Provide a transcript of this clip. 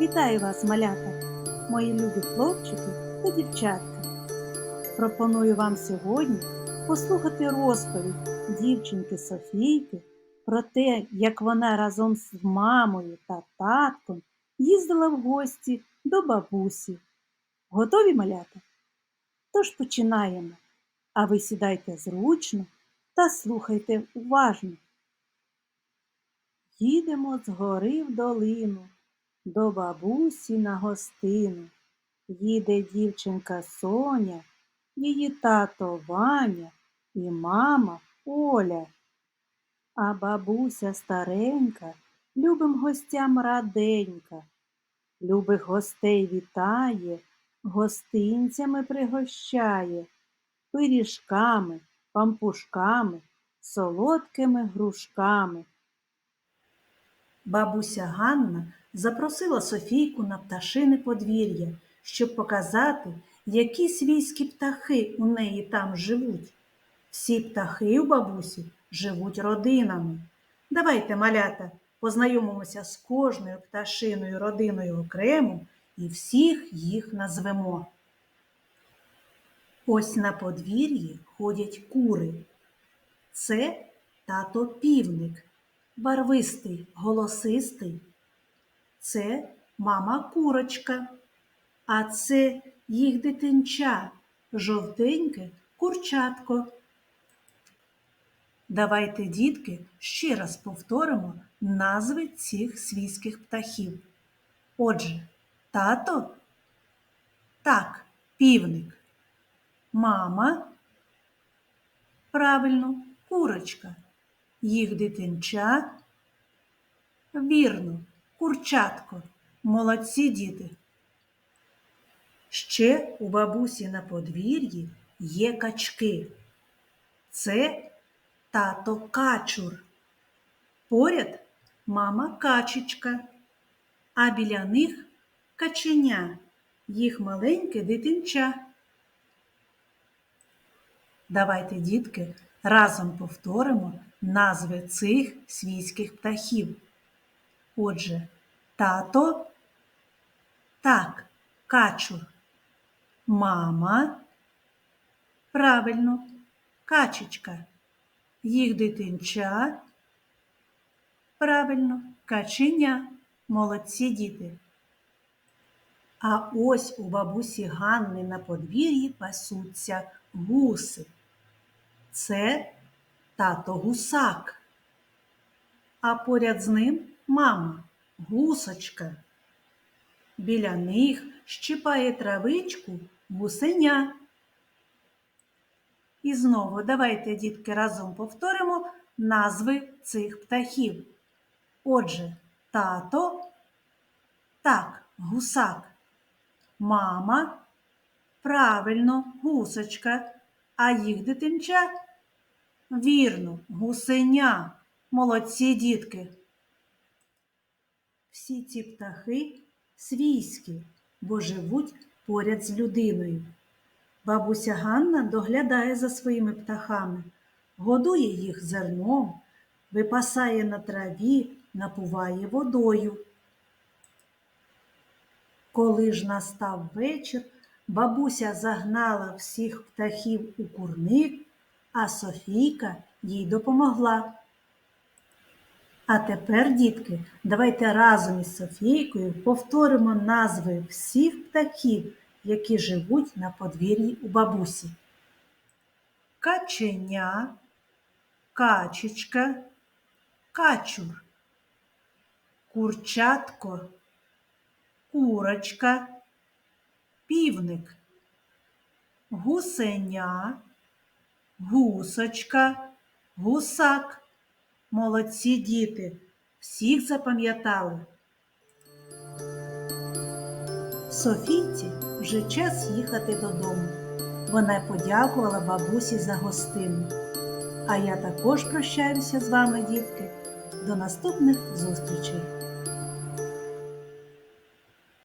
Вітаю вас, малята, мої любі хлопчики та дівчатка. Пропоную вам сьогодні послухати розповідь дівчинки Софійки про те, як вона разом з мамою та татком їздила в гості до бабусі. Готові малята? Тож починаємо. А ви сідайте зручно та слухайте уважно. Їдемо з гори в долину до бабусі на гостину. Їде дівчинка Соня, її тато Ваня і мама Оля. А бабуся старенька, любим гостям раденька, любих гостей вітає, гостинцями пригощає, пиріжками, пампушками, солодкими грушками. Бабуся Ганна запросила Софійку на пташине подвір'я, щоб показати, які свійські птахи у неї там живуть. Всі птахи у бабусі живуть родинами. Давайте, малята, познайомимося з кожною пташиною родиною окремо і всіх їх назвемо. Ось на подвір'ї ходять кури. Це тато півник, барвистий, голосистий. Це мама курочка, а це їх дитинча, жовтеньке курчатко. Давайте, дітки, ще раз повторимо назви цих свійських птахів. Отже, тато так, півник, мама правильно, курочка, їх дитинча вірно, курчатко, молодці діти. Ще у бабусі на подвір'ї є качки. Це тато качур. Поряд мама качечка, а біля них каченя, їх маленьке дитинча. Давайте, дітки, разом повторимо назви цих свійських птахів. Отже, тато так, качур. Мама правильно, качечка. Їх дитинча правильно, каченя. Молодці діти. А ось у бабусі Ганни на подвір'ї пасуться гуси. Це тато гусак. А поряд з ним мама гусочка. Біля них щипає травичку гусеня. І знову давайте, дітки, разом повторимо назви цих птахів. Отже, тато, так, гусак, мама, правильно, гусочка, а їх дитинча вірно, гусеня. Молодці дітки. Всі ці птахи свійські, бо живуть поряд з людиною. Бабуся Ганна доглядає за своїми птахами, годує їх зерном, випасає на траві, напуває водою. Коли ж настав вечір, бабуся загнала всіх птахів у курник, а Софійка їй допомогла. А тепер, дітки, давайте разом із Софійкою повторимо назви всіх птахів, які живуть на подвір'ї у бабусі. Каченя, качечка, качур, курчатко, курочка, півник, гусеня, гусочка, гусак. Молодці діти, всіх запам'ятали. Софійці вже час їхати додому. Вона подякувала бабусі за гостину. А я також прощаюся з вами, дітки. До наступних зустрічей!